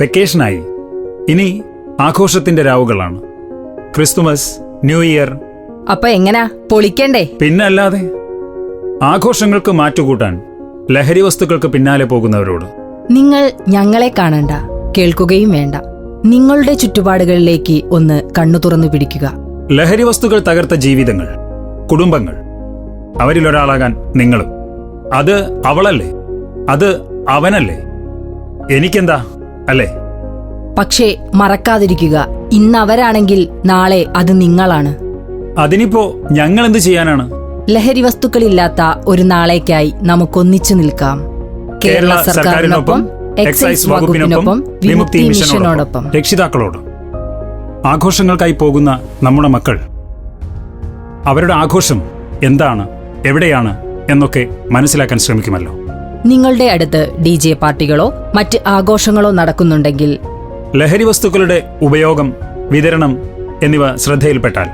വെക്കേഷനായി. ഇനി ആഘോഷത്തിന്റെ രാവുകളാണ്. Christmas new year. അപ്പൊ എങ്ങനാ? പൊളിക്കണ്ടേ? പിന്നെ അല്ലാതെ ആഘോഷങ്ങൾക്ക് മാറ്റുകൂട്ടാൻ ലഹരി വസ്തുക്കൾക്ക് പിന്നാലെ പോകുന്നവരോട്. നിങ്ങൾ ഞങ്ങളെ കാണണ്ട കേൾക്കുകയും വേണ്ട. നിങ്ങളുടെ ചുറ്റുപാടുകളിലേക്ക് ഒന്ന് കണ്ണു തുറന്നു പിടിക്കുക. ലഹരി വസ്തുക്കൾ തകർത്ത ജീവിതങ്ങൾ കുടുംബങ്ങൾ അവരിലൊരാളാകാൻ നിങ്ങളും. അത് അവളല്ലേ? അത് അവനല്ലേ? എനിക്കെന്താ? അല്ലേ? പക്ഷേ മറക്കാതിരിക്കുക. ഇന്ന് അവരാണെങ്കിൽ നാളെ അത് നിങ്ങളാണ്. അതിനിപ്പോ ഞങ്ങൾ എന്ത് ചെയ്യാനാണ്? ലഹരി വസ്തുക്കളില്ലാത്ത ഒരു നാളേക്കായി നമുക്കൊന്നിച്ചു നിൽക്കാം. കേരള സർക്കാരിനൊപ്പം എക്സൈസ് വകുപ്പിനൊപ്പം വിമുക്തി മിഷനോടൊപ്പം. രക്ഷിതാക്കളോടും. ആഘോഷങ്ങൾക്കായി പോകുന്ന നമ്മുടെ മക്കൾ. അവരുടെ ആഘോഷം എന്താണ് എവിടെയാണ് എന്നൊക്കെ മനസ്സിലാക്കാൻ ശ്രമിക്കുമല്ലോ. നിങ്ങളുടെ അടുത്ത് ഡി ജെ പാർട്ടികളോ മറ്റ് ആഘോഷങ്ങളോ നടക്കുന്നുണ്ടെങ്കിൽ ലഹരി വസ്തുക്കളുടെ ഉപയോഗം വിതരണം എന്നിവ ശ്രദ്ധയിൽപ്പെട്ടാൽ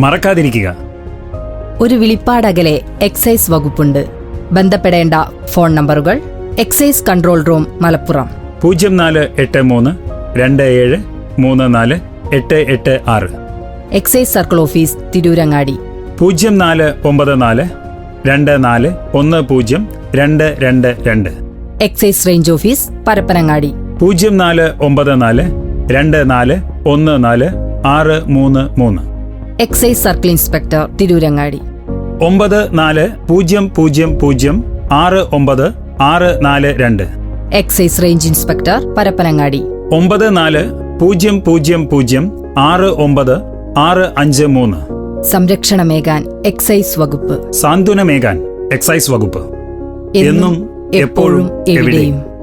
മറക്കാതിരിക്കുക. ഒരു വിളിപ്പാടകലെ എക്സൈസ് വകുപ്പുണ്ട്. ബന്ധപ്പെടേണ്ട ഫോൺ നമ്പറുകൾ എക്സൈസ് കൺട്രോൾ റൂം മലപ്പുറം. പൂജ്യം നാല് എട്ട് മൂന്ന് രണ്ട് ഏഴ് മൂന്ന് നാല് എട്ട് എട്ട് ആറ്. Excise circle office Tirurangadi. പൂജ്യം നാല് ഒമ്പത് നാല് രണ്ട് നാല് ഒന്ന് പൂജ്യം രണ്ട് രണ്ട് രണ്ട്. എക്സൈസ് റേഞ്ച് ഓഫീസ് പരപ്പനങ്ങാടി പൂജ്യം നാല് ഒമ്പത് നാല് രണ്ട് നാല് ഒന്ന് നാല് ആറ് മൂന്ന് മൂന്ന്. എക്സൈസ് സർക്കിൾ ഇൻസ്പെക്ടർ തിരൂരങ്ങാടി ഒമ്പത് നാല് പൂജ്യം പൂജ്യം പൂജ്യം ആറ് ഒമ്പത് ആറ് നാല് രണ്ട്. എക്സൈസ് റേഞ്ച് ഇൻസ്പെക്ടർ പരപ്പനങ്ങാടി ഒമ്പത് നാല് പൂജ്യം പൂജ്യം പൂജ്യം ആറ് ഒമ്പത് ആറ് അഞ്ച് മൂന്ന്. സംരക്ഷണമേകാൻ എക്സൈസ് വകുപ്പ്. സാന്ത്വനമേകാൻ എക്സൈസ് വകുപ്പ്. എന്നും എപ്പോഴും എവിടെയും.